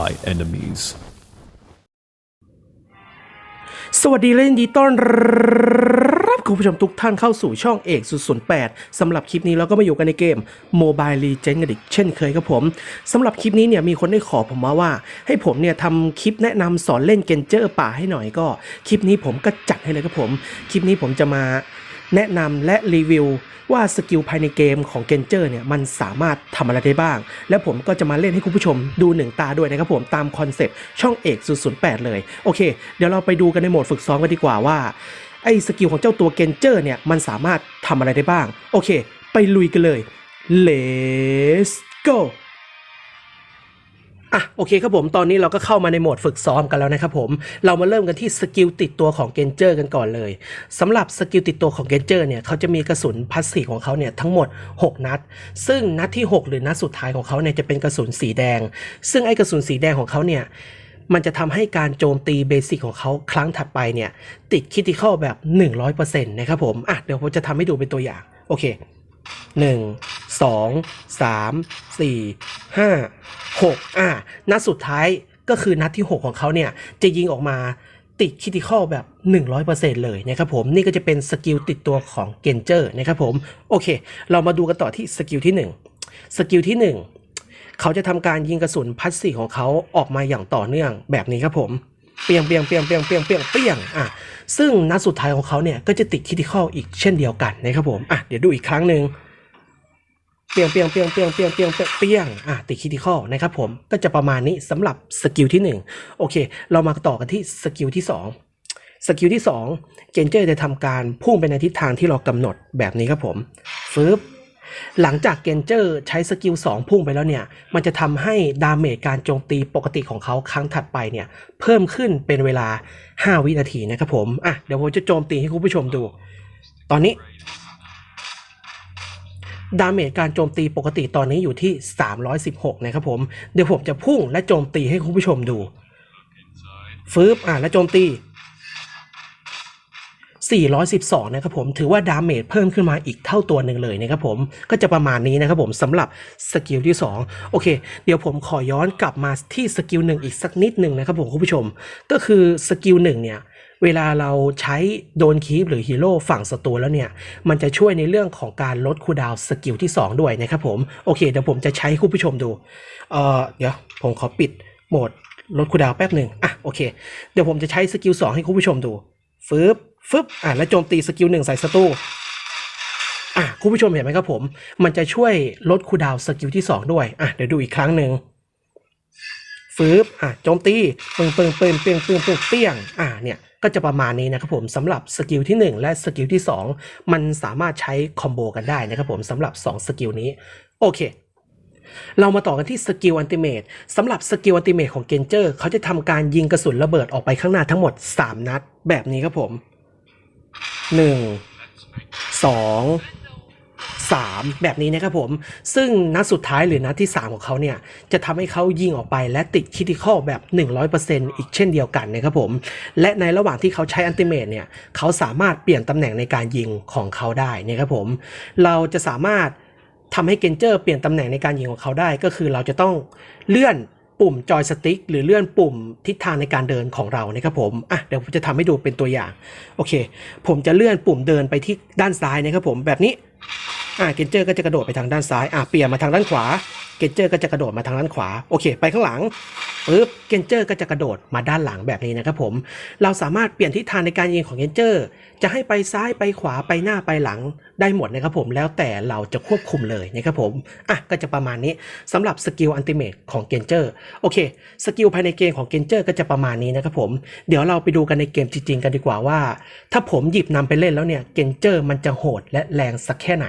my enemies. สวัสดีและยินดีต้อนรับคุณผู้ชมทุกท่านเข้าสู่ช่องเอกสุดศูนย์แปดสำหรับคลิปนี้เราก็มาอยู่กันในเกม Mobile Legends กันอีกเช่นเคยครับผมสำหรับคลิปนี้เนี่ยมีคนได้ขอผมมาว่า ให้ผมเนี่ยทำคลิปแนะนำสอนเล่นเกนเจอร์ป่าให้หน่อยก็ คลิปนี้ผมก็จัดให้เลยครับผม คลิปนี้ผมจะมา แนะนำและรีวิวว่าสกิลภายในเกมของเกนเจอร์เนี่ยมันสามารถทำอะไรได้บ้าง และผมก็จะมาเล่นให้คุณผู้ชมดูหนึ่งตาด้วยนะครับผมตามคอนเซปต์ช่องเอก008 เลย โอเค เดี๋ยวเราไปดูกันในโหมดฝึกซ้อมกันดีกว่าว่า ไอ้สกิลของเจ้าตัวเกนเจอร์เนี่ยมันสามารถทำอะไรได้บ้าง โอเค ไปลุยกันเลย let's go อะโอเคครับผมตอนนี้เราก็เข้ามาในโหมดฝึกซ้อมกันแล้วนะครับผมเรามาเริ่มกันที่สกิลติดตัวของเกนเจอร์กันก่อนเลยสำหรับสกิลติดตัวของเกนเจอร์เนี่ยเขาจะมีกระสุนพาสซีของเขาเนี่ยทั้งหมด 6 นัด ซึ่งนัดที่ 6 หรือนัดสุดท้ายของเขาเนี่ยจะเป็นกระสุนสีแดง ซึ่งไอ้กระสุนสีแดงของเขาเนี่ยมันจะทำให้การโจมตีเบสิกของเขาครั้งถัดไปเนี่ยติดคิติคอลแบบ 100%นะครับผมอะเดี๋ยวผมจะทำให้ดูเป็นตัวอย่างโอเคห นึ่งสองสามสี่ห้าหกอะนัดสุดท้ายก็คือนัดที่ 6 ของเขาเนี่ย จะยิงออกมาติดคิติคอลแบบ 100%เลยนะครับผม นี่ก็จะเป็นสกิลติดตัวของเกนเจอร์นะครับผม โอเค เรามาดูกันต่อที่สกิลที่ 1 สกิลที่ 1 เขาจะทำการยิงกระสุนพัสซีของเขาออกมาอย่างต่อเนื่องแบบนี้ครับผมเปียงเปียงเปียงเปียงเปียงเปียงเปียงอะซึ่งนัดสุดท้ายของเขาเนี่ยก็จะติดคิติคอลอีกเช่นเดียวกันนะครับผมอะเดี๋ยวดูอีกครั้งหนึ่ง เปียงเปียงเปียงเปียงเปียงเปียงเปียงเปียงอะติดคิติคอลนะครับผมก็จะประมาณนี้สำหรับสกิลที่ 1 โอเค เรามาต่อกันที่สกิลที่ 2 สกิลที่ 2 เกนเจอร์จะทำการพุ่งไปในทิศทางที่เรากำหนดแบบนี้ครับผมฟึบหลังจากเกนเจอร์ใช้สกิล 2 พุ่งไปแล้วเนี่ย มันจะทำให้ดาเมจการโจมตีปกติของเขาครั้งถัดไปเนี่ย เพิ่มขึ้นเป็นเวลา 5 วินาทีนะครับผม อะ เดี๋ยวผมจะโจมตีให้คุณผู้ชมดู ตอนนี้ ดาเมจการโจมตีปกติตอนนี้อยู่ที่ 316 นะครับผม เดี๋ยวผมจะพุ่งและโจมตีให้คุณผู้ชมดู ฟืบอ่าและโจมตี 412 นะครับผม ถือว่าดาเมจเพิ่มขึ้นมาอีกเท่าตัวหนึ่งเลยนะครับผม ก็จะประมาณนี้นะครับผมสำหรับสกิลที่ 2 โอเค เดี๋ยวผมขอย้อนกลับมาที่สกิลหนึ่งอีกสักนิดหนึ่งนะครับผมคุณผู้ชม ก็คือสกิลหนึ่งเนี่ย เวลาเราใช้โดนคีปหรือฮีโร่ฝั่งศัตรูแล้วเนี่ย มันจะช่วยในเรื่องของการลดคูดาวสกิลที่ 2 ด้วยนะครับผม โอเค เดี๋ยวผมจะใช้ให้คุณผู้ชมดู เอ่อเดี๋ยวผมขอปิดโหมดลดคูดาวแป๊บหนึ่งอะโอเค เดี๋ยวผมจะใช้สกิล2ให้คุณผู้ชมดูฟึบฟึบอะแล้วโจมตีสกิลหนึ่งใส่ศัตรูอะคุณผู้ชมเห็นไหมครับผม มันจะช่วยลดคูดาวสกิลที่ 2 ด้วยอะเดี๋ยวดูอีกครั้งหนึ่งฟืบอะโจมตีปึ้งปึ้งปึ้งเปียงปึ้งปึ้งเปี้ยงอะเนี่ย ก็จะประมาณนี้นะครับผมสำหรับสกิลที่ 1 และสกิลที่ 2 มันสามารถใช้คอมโบกันได้นะครับผมสำหรับ 2 สกิลนี้ โอเคเรามาต่อกันที่สกิลอันติเมตสำหรับสกิลอันติเมตของเกนเจอร์เขาจะทำการยิงกระสุนระเบิดออกไปข้างหน้าทั้งหมด 3 นัด แบบนี้ครับผม 1 2 3 แบบนี้นะครับผม ซึ่งนัดสุดท้ายหรือนัดที่ 3 ของเขาเนี่ย จะทำให้เขายิงออกไปและติดคิติคอลแบบ 100%อีกเช่นเดียวกันนะครับผม และในระหว่างที่เขาใช้อันติเมตเนี่ย เขาสามารถเปลี่ยนตำแหน่งในการยิงของเขาได้นะครับผม เราจะสามารถทำให้เกนเจอร์เปลี่ยนตำแหน่งในการยิงของเขาได้ ก็คือเราจะต้องเลื่อนปุ่มจอยสติ๊กหรือเลื่อนปุ่มทิศทางในการเดินของเรานะครับผม อะเดี๋ยวผมจะทำให้ดูเป็นตัวอย่าง โอเค ผมจะเลื่อนปุ่มเดินไปที่ด้านซ้ายนะครับผมแบบนี้ อ่าเกนเจอร์ก็จะกระโดดไปทางด้านซ้ายอ่าเปลี่ยนมาทางด้านขวา เกนเจอร์ก็จะกระโดดมาทางด้านขวาโอเค ไปข้างหลังปึ๊บเกนเจอร์ก็จะกระโดดมาด้านหลังแบบนี้นะครับผมเราสามารถเปลี่ยนทิศทางในการยิงของเกนเจอร์ จะให้ไปซ้ายไปขวาไปหน้าไปหลังได้หมดนะครับผมแล้วแต่เราจะควบคุมเลยนะครับผมอะก็จะประมาณนี้สำหรับสกิลอันติเมตของเกนเจอร์โอเคสกิลภายในเกมของเกนเจอร์ก็จะประมาณนี้นะครับผมเดี๋ยวเราไปดูกันในเกมจริงๆกันดีกว่าว่า ถ้าผมหยิบนำไปเล่นแล้วเนี่ยเกนเจอร์มันจะโหดและแรงสักแค่ไหน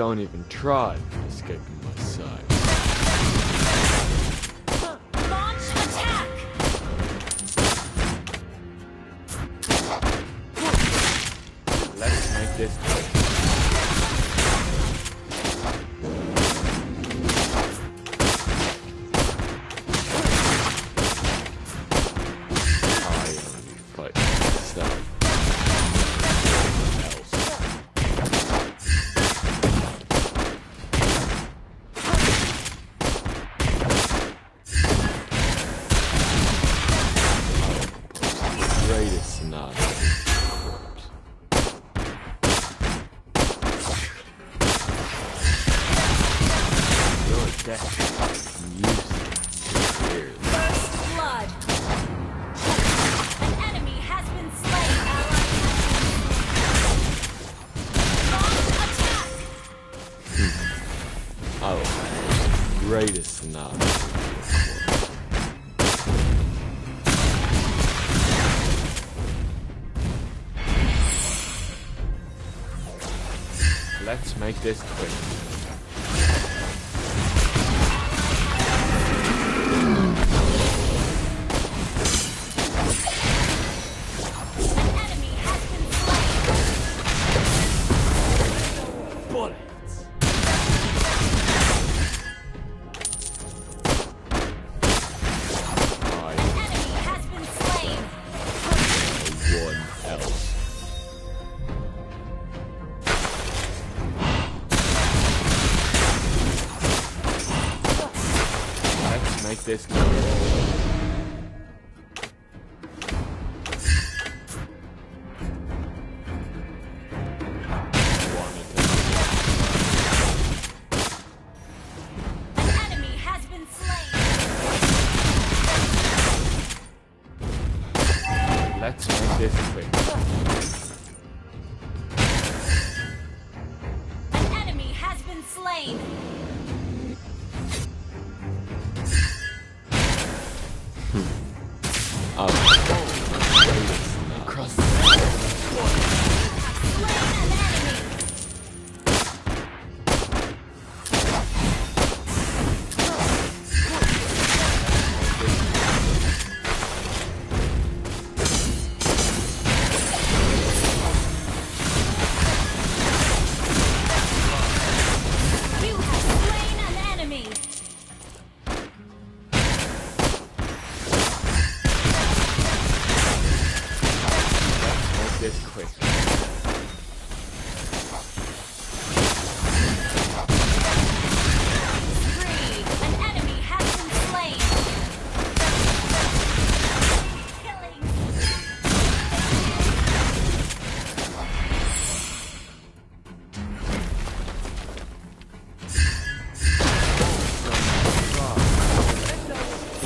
Don't even try to escape. Let's make this quick.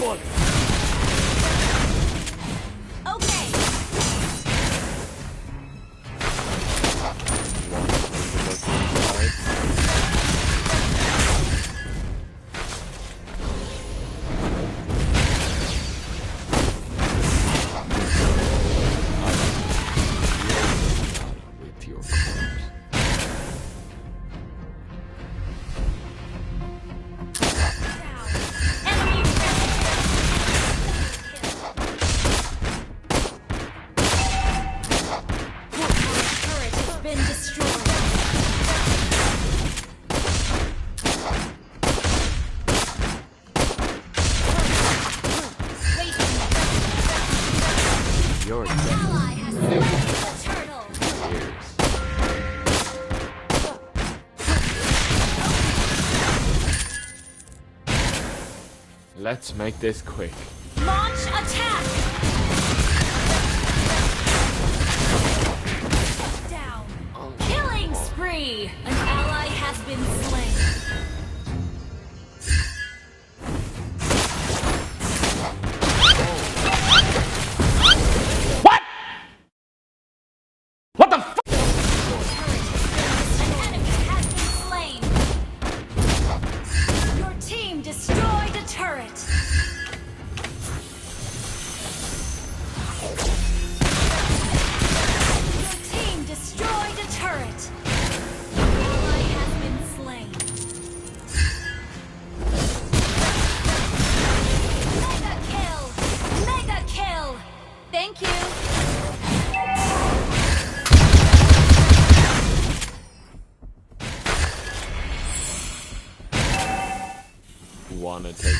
one. Let's make this quick. Launch attack!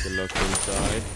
a look inside.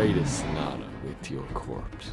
greatest, sonata with your corpse.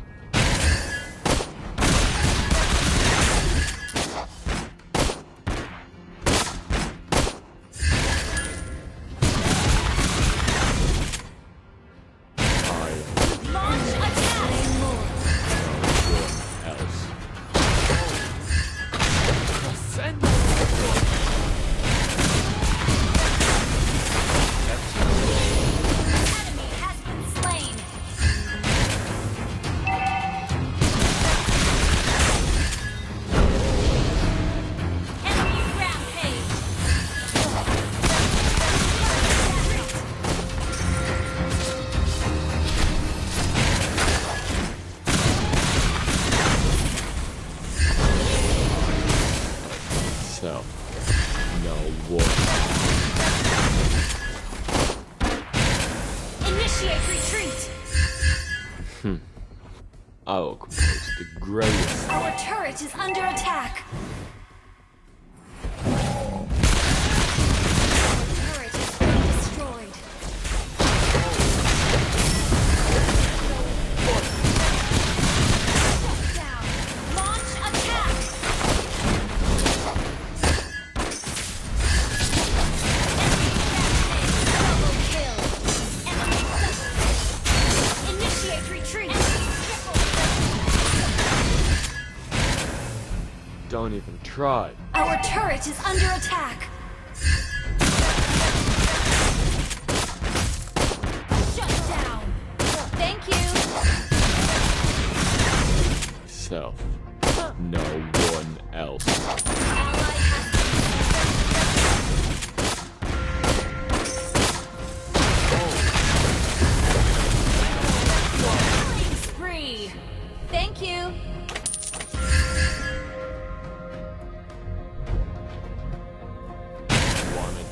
try. Our turret is under attack.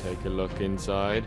Take a look inside?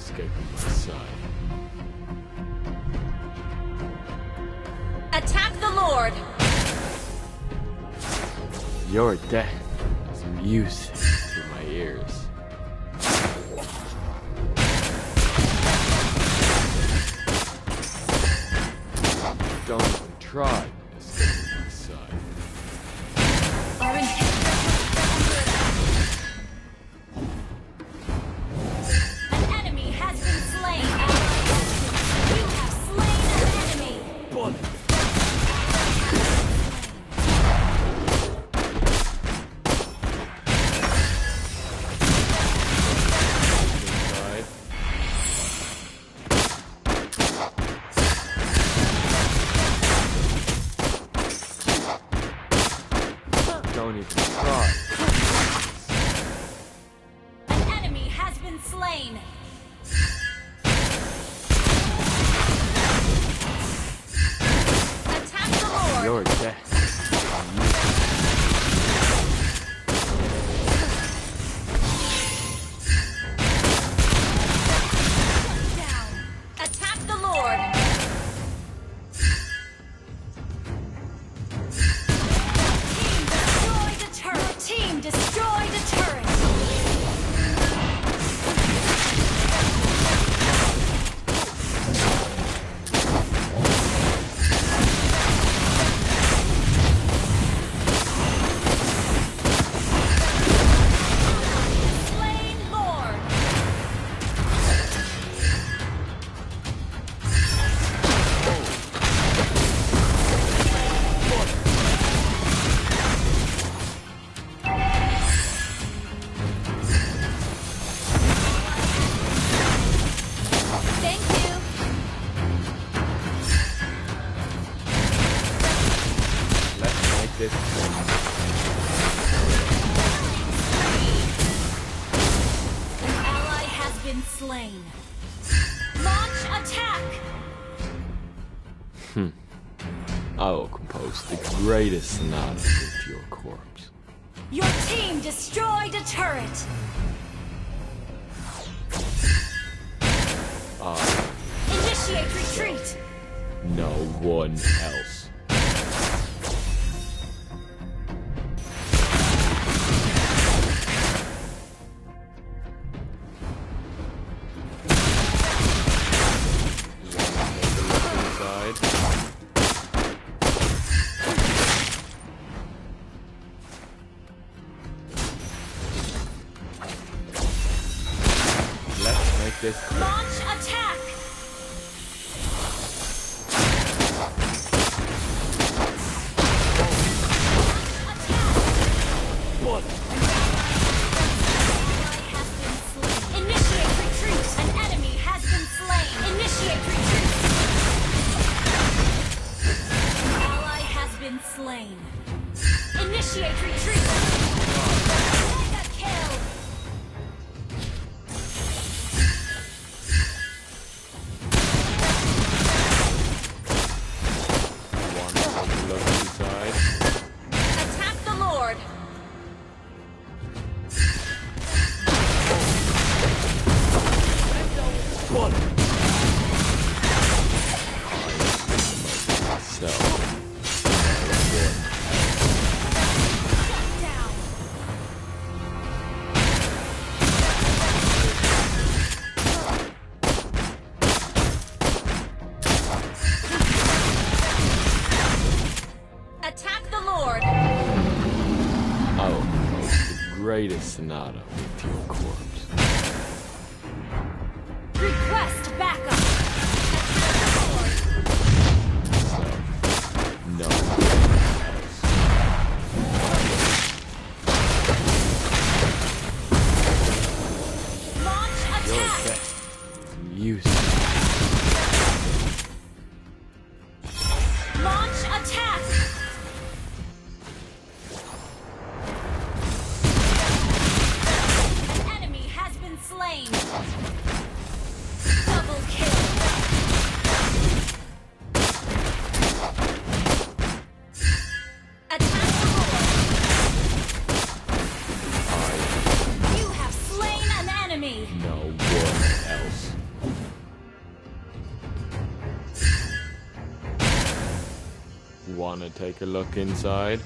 escaping my sight. Attack the Lord. Your death is music to my ears. Don't even try slain. Launch attack! Hmm. I will compose the greatest sonata with your corpse. Your team destroyed a turret. Ah. Initiate retreat. No one else. This Wanna take a look inside?